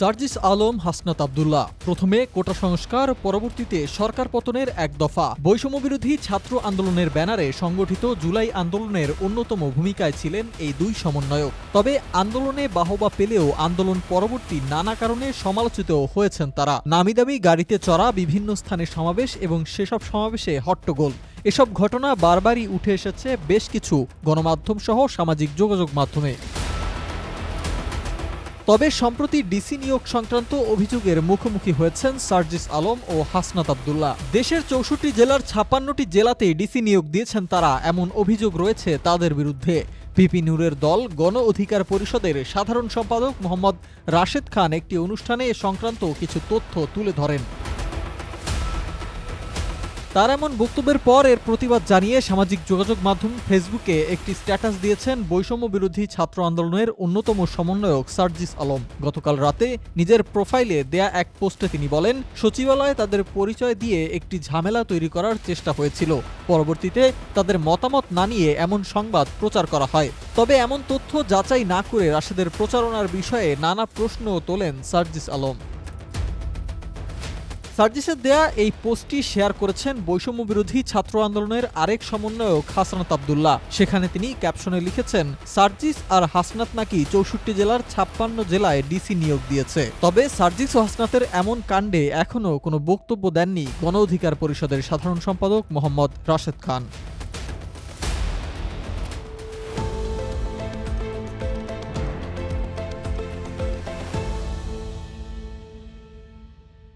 সার্জিস আলম হাসনাত আবদুল্লাহ। প্রথমে কোটা সংস্কার, পরবর্তীতে সরকার পতনের এক দফা। বৈষম্যবিরোধী ছাত্র আন্দোলনের ব্যানারে সংগঠিত জুলাই আন্দোলনের অন্যতম ভূমিকায় ছিলেন এই দুই সমন্বয়ক। তবে আন্দোলনে বাহবা পেলেও আন্দোলন পরবর্তী নানা কারণে সমালোচিত হয়েছেন তারা। নামিদামি গাড়িতে চড়া, বিভিন্ন স্থানে সমাবেশ এবং সেসব সমাবেশে হট্টগোল। এসব ঘটনা বারবারই উঠে এসেছে বেশ কিছু গণমাধ্যম সহ সামাজিক যোগাযোগ মাধ্যমে। তবে সম্প্রতি ডিসি নিয়োগ সংক্রান্ত অভিযোগের মুখোমুখি হয়েছেন সার্জিস আলম ও হাসনাত আবদুল্লাহ। দেশের চৌষট্টি জেলার ছাপ্পান্নটি জেলাতে ডিসি নিয়োগ দিয়েছেন তারা, এমন অভিযোগ রয়েছে তাদের বিরুদ্ধে। পিপি নূরের দল, গণ অধিকার পরিষদের সাধারণ সম্পাদক মোহাম্মদ রাশেদ খান একটি অনুষ্ঠানে এ সংক্রান্ত কিছু তথ্য তুলে ধরেন। তার এমন বক্তব্যের পর এর প্রতিবাদ জানিয়ে সামাজিক যোগাযোগ মাধ্যম ফেসবুকে একটি স্ট্যাটাস দিয়েছেন বৈষম্য বিরোধী ছাত্র আন্দোলনের অন্যতম সমন্বয়ক সার্জিস আলম। গতকাল রাতে নিজের প্রোফাইলে দেয়া এক পোস্টে তিনি বলেন, সচিবালয়ে তাদের পরিচয় দিয়ে একটি ঝামেলা তৈরি করার চেষ্টা হয়েছিল। পরবর্তীতে তাদের মতামত না নিয়ে এমন সংবাদ প্রচার করা হয়। তবে এমন তথ্য যাচাই না করে রাশেদের প্রচারণার বিষয়ে নানা প্রশ্ন তোলেন সার্জিস আলম। সার্জিসের দেয়া এই পোস্টটি শেয়ার করেছেন বৈষম্য বিরোধী ছাত্র আন্দোলনের আরেক সমন্বয়ক হাসনাত আবদুল্লাহ। সেখানে তিনি ক্যাপশনে লিখেছেন, সার্জিস আর হাসনাত নাকি চৌষট্টি জেলার ছাপ্পান্ন জেলায় ডিসি নিয়োগ দিয়েছে। তবে সার্জিস ও হাসনাতের এমন কাণ্ডে এখনও কোনো বক্তব্য দেননি গণ অধিকার পরিষদের সাধারণ সম্পাদক মোহাম্মদ রাশেদ খান।